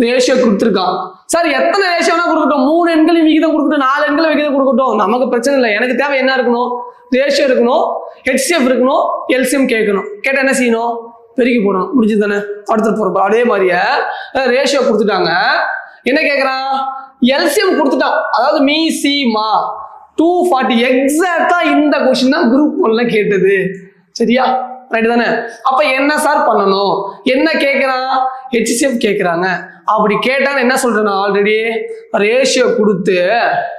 Ratio கொடுத்துருக்கான். Sir எத்தனை ratio வேணா கொடுக்கட்டும். மூணு எண்கள் விகிதம் கொடுக்கட்டும் நாலு எண்கள் விகிதம் கொடுக்கட்டும். நமக்கு பிரச்சனை இல்லை. எனக்கு தேவை என்ன இருக்கணும்? ரேஷியோ இருக்கணும் ஹெச்சிஎஃப் இருக்கணும் எல்சிஎம் கேட்கணும் கேட்டால் என்ன செய்யணும்? பெருக்கி போடணும். முடிஞ்சது தானே? அடுத்தது போகிறப்ப அதே மாதிரியே ரேஷியோ கொடுத்துட்டாங்க. என்ன கேட்குறான் எல்சிஎம் கொடுத்துட்டான். அதாவது மீ சி மா. டூ ஃபார்ட்டி எக்ஸாக்டா இந்த கொஸ்டின் தான் குரூப் ஒன்ல கேட்டது. சரியா? ரைட் தானே? அப்ப என்ன சார் பண்ணணும்? என்ன கேட்குறான் ஹெச்சிஎஃப் கேட்குறாங்க அப்படி கேட்டான்னு என்ன சொல்றேன் நான் ஆல்ரெடி ரேஷியோ கொடுத்து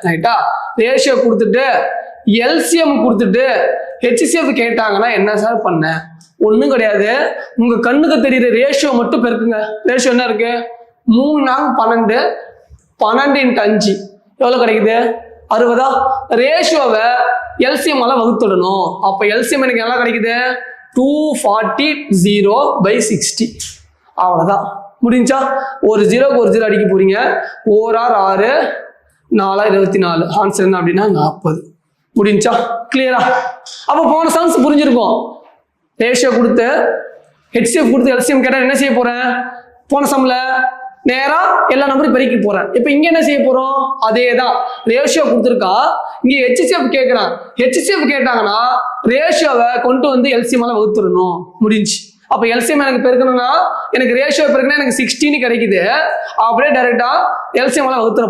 ரைட்டா ரேஷியோ கொடுத்துட்டு எல்சிஎம் கொடுத்துட்டு ஹெச்சிஎஃப் கேட்டாங்கன்னா என்ன சார் பண்ண? ஒன்றும் கிடையாது. உங்க கண்ணுக்கு தெரியுற ரேஷியோ மட்டும் பெருக்குங்க. ரேஷியோ என்ன இருக்கு? மூணு நாங்க பன்னெண்டு பன்னெண்டு இன்ட்டு அஞ்சு. எவ்வளோ கிடைக்குது? அறுபதா? ரேஷியோவை எல்சிஎம் எல்லாம் வகுத்துடணும். அப்போ எல்சிஎம் எனக்கு என்ன கிடைக்குது? Two forty zero by sixty அவ்வளோதான் முடிஞ்சா ஒரு ஜீரோக்கு ஒரு ஜீரோ அடிக்க போறீங்க. ஓர் ஆறு ஆறு நாலா இருபத்தி நாலு. ஆன்சர் என்ன அப்படின்னா நாற்பது முடிஞ்சா கிளியரா அப்போ போன சான்ஸ் புரிஞ்சிருக்கும். ரேஷியோ கொடுத்து ஹெச்சிஎஃப் கொடுத்து எல்சிஎம் கேட்டால் என்ன செய்ய போறேன்? போன சம்ல நேரா எல்லா நம்பரும் பெருக்கி போறேன். இப்போ இங்க என்ன செய்ய போறோம்? அதே தான் ரேஷியோ கொடுத்துருக்கா? இங்க ஹெச்சிஎஃப் கேட்கறான் ஹெச்சிஎஃப் கேட்டாங்கன்னா ரேஷியோவை கொண்டு வந்து எல்சிஎம் எல்லாம் வகுத்துடணும். முடிஞ்சு. அப்போ எல்சிஎம் எனக்கு பெருக்கணும்னா எனக்கு ரேஷியோ பெருக்கணும் எனக்கு சிக்ஸ்டின்னு கிடைக்குது. அப்படியே டேரெக்டாக எல்சிஎம் எல்லாம் வகுத்துற